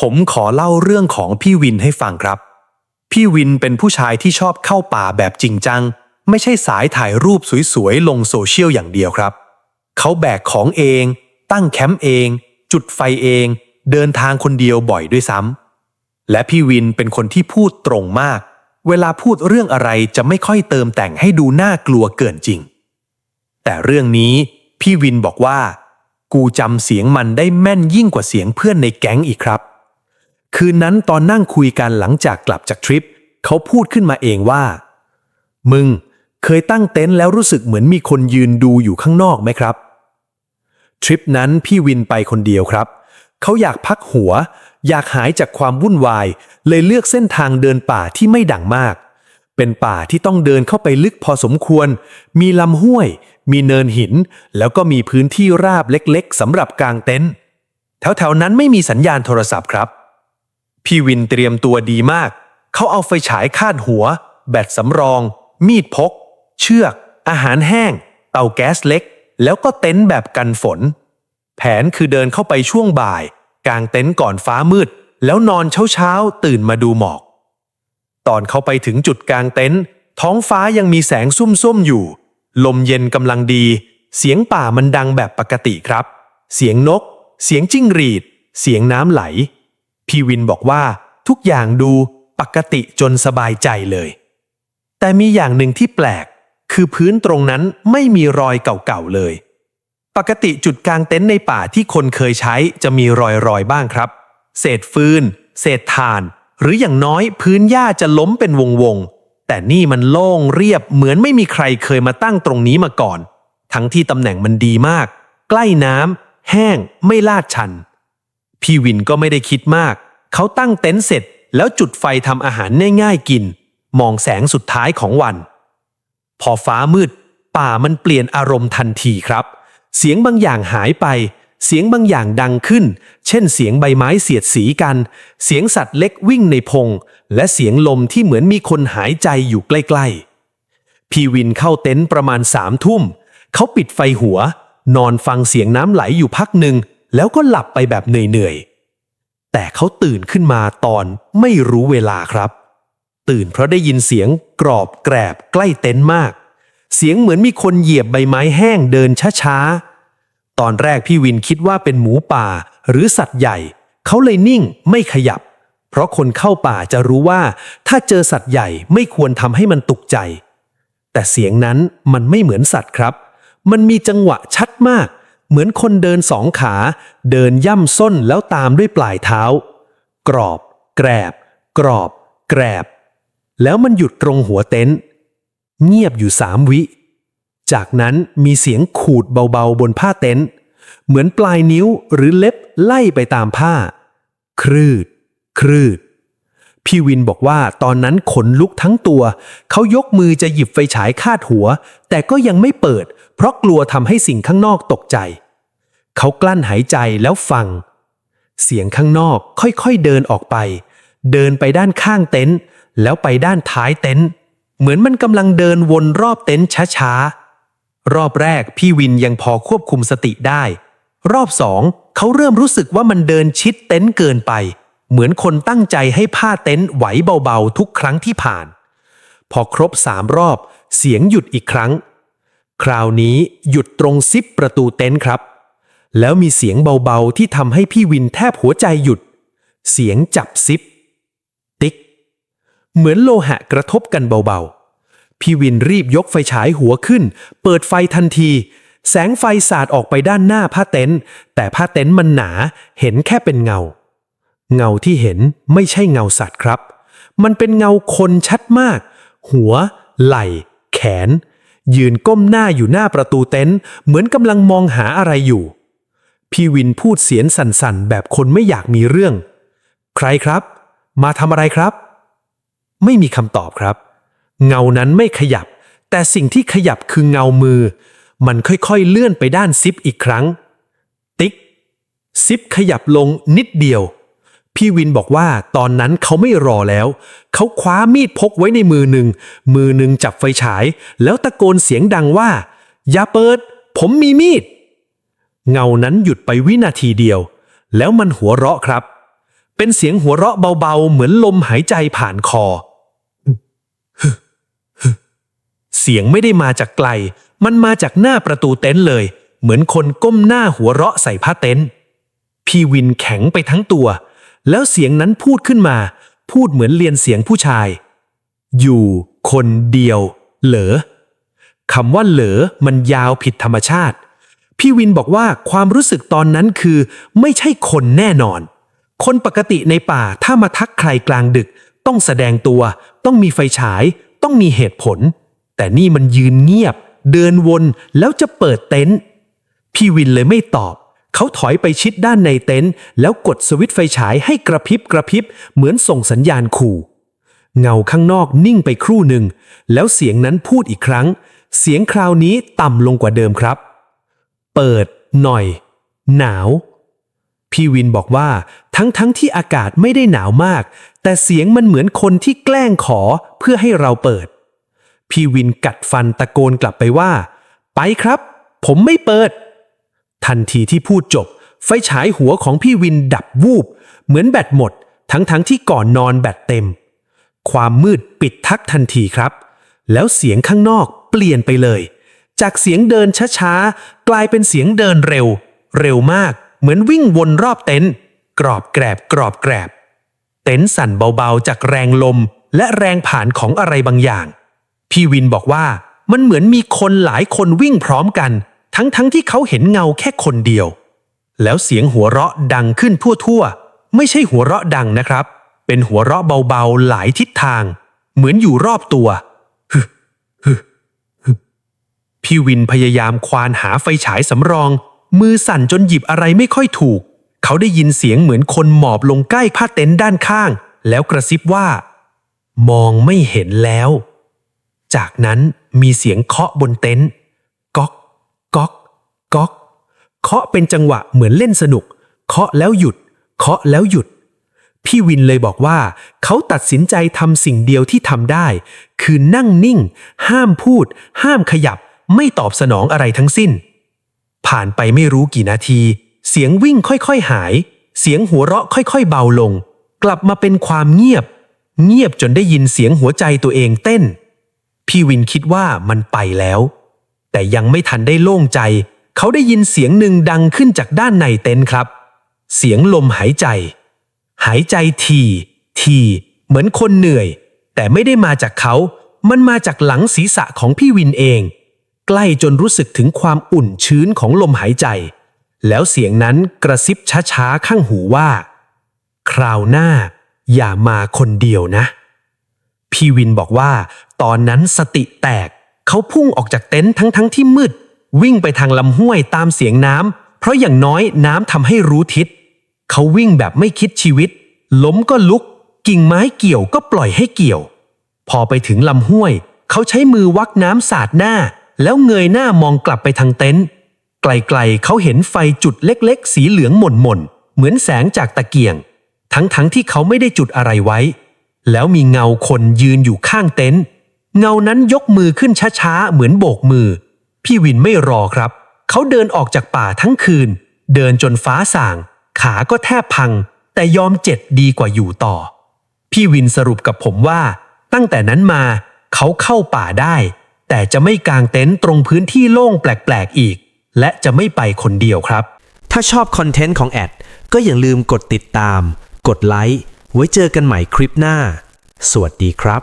ผมขอเล่าเรื่องของพี่วินให้ฟังครับ พี่วินเป็นผู้ชายที่ชอบเข้าป่าแบบจริงจัง ไม่ใช่สายถ่ายรูปสวยๆ ลงโซเชียลอย่างเดียวครับ เขาแบกของเอง ตั้งแคมป์เอง จุดไฟเอง เดินทางคนเดียวบ่อยด้วยซ้ำและพี่วินเป็นคนที่พูดตรงมาก เวลาพูดเรื่องอะไรจะไม่ค่อยเติมแต่งให้ดูน่ากลัวเกินจริง แต่เรื่องนี้พี่วินบอกว่า กูจำเสียงมันได้แม่นยิ่งกว่าเสียงเพื่อนในแก๊งอีกครับ คืนนั้นตอนนั่งคุยกันหลังจากกลับจากทริป เขาพูดขึ้นมาเองว่า มึงเคยตั้งเต็นท์แล้วรู้สึกเหมือนมีคนยืนดูอยู่ข้างนอกไหมครับ ทริปนั้นพี่วินไปคนเดียวครับ เขาอยากพักหัว อยากหายจากความวุ่นวาย เลยเลือกเส้นทางเดินป่าที่ไม่ดังมาก เป็นป่าที่ต้องเดินเข้าไปลึกพอสมควร มีลำห้วย มีเนินหิน แล้วก็มีพื้นที่ราบเล็กๆสำหรับกางเต็นท์แถวๆนั้นไม่มีสัญญาณโทรศัพท์ครับ พี่วินเตรียมตัวดีมาก เขาเอาไฟฉายคาดหัว แบตสำรอง มีดพก เชือก อาหารแห้ง เตาแก๊สเล็ก แล้วก็เต็นท์แบบกันฝน แผนคือเดินเข้าไปช่วงบ่าย กางเต็นท์ก่อนฟ้ามืด แล้วนอนเช้าๆ ตื่นมาดูหมอก ตอนเขาไปถึงจุดกางเต็นท์ท้องฟ้ายังมีแสงซุ่มๆอยู่ ลมเย็นกำลังดี เสียงป่ามันดังแบบปกติครับ เสียงนก เสียงจิ้งหรีด เสียงน้ำไหล พี่วินบอกว่าทุกอย่างดูปกติจนสบายใจเลย แต่มีอย่างหนึ่งที่แปลก คือพื้นตรงนั้นไม่มีรอยเก่าๆเลย ปกติจุดกลางเต็นท์ในป่าที่คนเคยใช้จะมีรอยๆบ้างครับ เศษฟืน เศษถ่าน หรืออย่างน้อยพื้นหญ้าจะล้มเป็นวงๆ แต่นี่มันโล่งเรียบเหมือนไม่มีใครเคยมาตั้งตรงนี้มาก่อน ทั้งที่ตำแหน่งมันดีมาก ใกล้น้ำแห้งไม่ลาดชัน พี่วินก็ไม่ได้คิดมาก เขาตั้งเต็นท์เสร็จแล้วจุดไฟทำอาหารง่ายๆกิน มองแสงสุดท้ายของวัน พอฟ้ามืด ป่ามันเปลี่ยนอารมณ์ทันทีครับ เสียงบางอย่างหายไป เสียงบางอย่างดังขึ้น เช่นเสียงใบไม้เสียดสีกัน เสียงสัตว์เล็กวิ่งในพง และเสียงลมที่เหมือนมีคนหายใจอยู่ใกล้ๆ พี่วินเข้าเต็นท์ประมาณสามทุ่ม เขาปิดไฟหัว นอนฟังเสียงน้ำไหลอยู่พักหนึ่ง แล้วก็หลับไปแบบเหนื่อยๆ แต่เขาตื่นขึ้นมาตอนไม่รู้เวลาครับ ตื่นเพราะได้ยินเสียงกรอบแกรบใกล้เต็นท์มาก เสียงเหมือนมีคนเหยียบใบไม้แห้งเดินช้าๆ ตอนแรกพี่วินคิดว่าเป็นหมูป่าหรือสัตว์ใหญ่ เขาเลยนิ่งไม่ขยับ เพราะคนเข้าป่าจะรู้ว่าถ้าเจอสัตว์ใหญ่ไม่ควรทำให้มันตกใจ แต่เสียงนั้นมันไม่เหมือนสัตว์ครับ มันมีจังหวะชัดมาก เหมือนคนเดินสองขา เดินย่ำส้นแล้วตามด้วยปลายเท้า กรอบ แกรบ กรอบ แกรบ แล้วมันหยุดตรงหัวเต็นท์เงียบอยู่สามวิ จากนั้นมีเสียงขูดเบาๆบนผ้าเต็นท์เหมือนปลายนิ้วหรือเล็บไล่ไปตามผ้า ครืด ครืด พี่วินบอกว่าตอนนั้นขนลุกทั้งตัว เขายกมือจะหยิบไฟฉายคาดหัว แต่ก็ยังไม่เปิด เพราะกลัวทำให้สิ่งข้างนอกตกใจ เขากลั้นหายใจแล้วฟัง เสียงข้างนอกค่อยๆเดินออกไป เดินไปด้านข้างเต็นท์แล้วไปด้านท้ายเต็นท์เหมือนมันกำลังเดินวนรอบเต็นท์ช้าๆ รอบแรกพี่วินยังพอควบคุมสติได้ รอบสองเขาเริ่มรู้สึกว่ามันเดินชิดเต็นท์เกินไป เหมือนคนตั้งใจให้ผ้าเต็นท์ไหวเบาๆ ทุกครั้งที่ผ่าน พอครบสามรอบ เสียงหยุดอีกครั้ง คราวนี้หยุดตรงซิปประตูเต็นท์ครับ แล้วมีเสียงเบาๆที่ทำให้พี่วินแทบหัวใจหยุด เสียงจับซิป ติ๊ก เหมือนโลหะกระทบกันเบาๆ พี่วินรีบยกไฟฉายหัวขึ้น เปิดไฟทันที แสงไฟสาดออกไปด้านหน้าผ้าเต็นท์แต่ผ้าเต็นท์มันหนา เห็นแค่เป็นเงา เงาที่เห็นไม่ใช่เงาสัตว์ครับ มันเป็นเงาคนชัดมาก หัว ไหล่ แขน ยืนก้มหน้าอยู่หน้าประตูเต็นท์เหมือนกำลังมองหาอะไรอยู่ พี่วินพูดเสียงสั่นๆ แบบคนไม่อยากมีเรื่อง ใครครับ มาทำอะไรครับ ไม่มีคำตอบครับ เงานั้นไม่ขยับ แต่สิ่งที่ขยับคือเงามือ มันค่อยๆเลื่อนไปด้านซิปอีกครั้ง ติ๊ก ซิปขยับลงนิดเดียว พี่วินบอกว่าตอนนั้นเขาไม่รอแล้ว เขาคว้ามีดพกไว้ในมือหนึ่ง มือหนึ่งจับไฟฉาย แล้วตะโกนเสียงดังว่า อย่าเปิด ผมมีมีด เงานั้นหยุดไปวินาทีเดียว แล้วมันหัวเราะครับ เป็นเสียงหัวเราะเบาๆ เหมือนลมหายใจผ่านคอ เสียงไม่ได้มาจากไกล มันมาจากหน้าประตูเต็นท์เลย เหมือนคนก้มหน้าหัวเราะใส่ผ้าเต็นท์พี่วินแข็งไปทั้งตัว แล้วเสียงนั้นพูดขึ้นมา พูดเหมือนเรียนเสียงผู้ชาย อยู่คนเดียว เหรอคำว่าเหลอมันยาวผิดธรรมชาติ พี่วินบอกว่าความรู้สึกตอนนั้นคือ ไม่ใช่คนแน่นอน คนปกติในป่าถ้ามาทักใครกลางดึก ต้องแสดงตัว ต้องมีไฟฉาย ต้องมีเหตุผล แต่นี่มันยืนเงียบ เดินวนแล้วจะเปิดเต็นท์พี่วินเลยไม่ตอบ เขาถอยไปชิดด้านในเต็นท์แล้วกดสวิตช์ไฟฉายให้กระพริบกระพริบเหมือนส่งสัญญาณขู่ เงาข้างนอกนิ่งไปครู่หนึ่ง แล้วเสียงนั้นพูดอีกครั้ง เสียงคราวนี้ต่ำลงกว่าเดิมครับ เปิดหน่อย หนาว พี่วินบอกว่าทั้งทั้งที่อากาศไม่ได้หนาวมาก แต่เสียงมันเหมือนคนที่แกล้งขอเพื่อให้เราเปิด พี่วินกัดฟันตะโกนกลับไปว่า ไปครับ ผมไม่เปิด ทันทีที่พูดจบ ไฟฉายหัวของพี่วินดับวูบ เหมือนแบตหมด ทั้งทั้งที่ก่อนนอนแบตเต็ม ความมืดปิดทักทันทีครับ แล้วเสียงข้างนอกเปลี่ยนไปเลย จากเสียงเดินช้าๆ กลายเป็นเสียงเดินเร็ว เร็วมาก เหมือนวิ่งวนรอบเต็นท์กรอบแกรบกรอบแกรบ เต็นท์สั่นเบาๆ จากแรงลมและแรงผ่านของอะไรบางอย่าง พี่วินบอกว่ามันเหมือนมีคนหลายคนวิ่งพร้อมกัน ทั้งๆทที่เขาเห็นเงาแค่คนเดียว แล้วเสียงหัวเราะดังขึ้นทั่วๆ ไม่ใช่หัวเราะดังนะครับ เป็นหัวเราะเบาๆหลายทิศทาง เหมือนอยู่รอบตัวฮึฮึฮึพี่วินพยายามควานหาไฟฉายสำรอง มือสั่นจนหยิบอะไรไม่ค่อยถูก เขาได้ยินเสียงเหมือนคนหมอบลงใกล้ผ้าเต็นท์ด้านข้าง แล้วกระซิบว่า มองไม่เห็นแล้ว จากนั้นมีเสียงเคาะบนเต็นท์ ก๊อกเคาะเป็นจังหวะเหมือนเล่นสนุก เคาะแล้วหยุด เคาะแล้วหยุด พี่วินเลยบอกว่า เขาตัดสินใจทำสิ่งเดียวที่ทำได้ คือนั่งนิ่ง ห้ามพูด ห้ามขยับ ไม่ตอบสนองอะไรทั้งสิ้น ผ่านไปไม่รู้กี่นาที เสียงวิ่งค่อยๆหาย เสียงหัวเราะค่อยๆเบาลง กลับมาเป็นความเงียบ เงียบจนได้ยินเสียงหัวใจตัวเองเต้น พี่วินคิดว่ามันไปแล้ว แต่ยังไม่ทันได้โล่งใจ เขาได้ยินเสียงหนึ่งดังขึ้นจากด้านในเต็นท์ครับ เสียงลมหายใจ หายใจทีทีเหมือนคนเหนื่อย แต่ไม่ได้มาจากเขา มันมาจากหลังศีรษะของพี่วินเอง ใกล้จนรู้สึกถึงความอุ่นชื้นของลมหายใจ แล้วเสียงนั้นกระซิบช้าๆข้างหูว่า คราวหน้า อย่ามาคนเดียวนะพี่วินบอกว่า ตอนนั้นสติแตก เขาพุ่งออกจากเต็นท์ทั้งทั้งๆที่มืด วิ่งไปทางลำห้วยตามเสียงน้ำเพราะอย่างน้อยน้ำทำให้รู้ทิศ เขาวิ่งแบบไม่คิดชีวิต ล้มก็ลุก กิ่งไม้เกี่ยวก็ปล่อยให้เกี่ยว พอไปถึงลำห้วย เขาใช้มือวักน้ำสาดหน้า แล้วเงยหน้ามองกลับไปทางเต็นท์ไกลๆเขาเห็นไฟจุดเล็กๆ สีเหลืองหม่นๆ เหมือนแสงจากตะเกียง ทั้งๆที่เขาไม่ได้จุดอะไรไว้ แล้วมีเงาคนยืนอยู่ข้างเต็นท์เงานั้นยกมือขึ้นช้าๆ เหมือนโบกมือ พี่วินไม่รอครับ เขาเดินออกจากป่าทั้งคืน เดินจนฟ้าส่าง ขาก็แทบพัง แต่ยอมเจ็ดดีกว่าอยู่ต่อ พี่วินสรุปกับผมว่า ตั้งแต่นั้นมาเขาเข้าป่าได้ แต่จะไม่กางเต็นท์ตรงพื้นที่โล่งแปลกๆอีก และจะไม่ไปคนเดียวครับ ถ้าชอบคอนเทนต์ของแอด ก็อย่าลืมกดติดตาม กดไลค์ ไว้เจอกันใหม่คลิปหน้า สวัสดีครับ